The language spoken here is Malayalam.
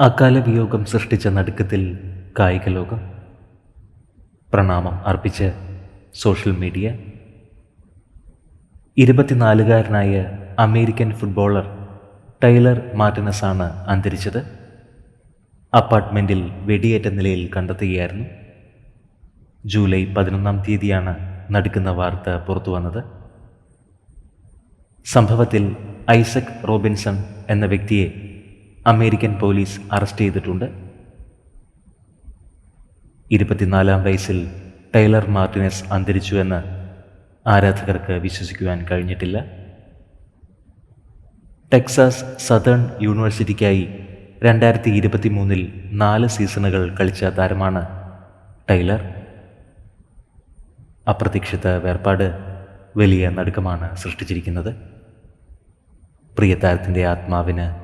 അകാല വിയോഗം സൃഷ്ടിച്ച നടുക്കത്തിൽ കായിക ലോകം. പ്രണാമം അർപ്പിച്ച് സോഷ്യൽ മീഡിയ. ഇരുപത്തിനാലുകാരനായ അമേരിക്കൻ ഫുട്ബോളർ ടൈലർ മാർട്ടിനസാണ് അന്തരിച്ചത്. അപ്പാർട്ട്മെന്റിൽ വെടിയേറ്റ നിലയിൽ കണ്ടെത്തുകയായിരുന്നു. ജൂലൈ പതിനൊന്നാം തീയതിയാണ് നടുക്കുന്ന വാർത്ത പുറത്തു വന്നത്. സംഭവത്തിൽ ഐസക് റോബിൻസൺ എന്ന വ്യക്തിയെ അമേരിക്കൻ പോലീസ് അറസ്റ്റ് ചെയ്തിട്ടുണ്ട്. ഇരുപത്തിനാലാം വയസ്സിൽ ടൈലർ മാർട്ടിനസ് അന്തരിച്ചുവെന്ന് ആരാധകർക്ക് വിശ്വസിക്കുവാൻ കഴിഞ്ഞിട്ടില്ല. ടെക്സാസ് സതേൺ യൂണിവേഴ്സിറ്റിക്കായി രണ്ടായിരത്തി ഇരുപത്തി മൂന്നിൽ നാല് സീസണുകൾ കളിച്ച താരമാണ് ടൈലർ. അപ്രതീക്ഷിത വേർപാട് വലിയ നടുക്കമാണ് സൃഷ്ടിച്ചിരിക്കുന്നത്. പ്രിയ താരത്തിന്റെ ആത്മാവിന്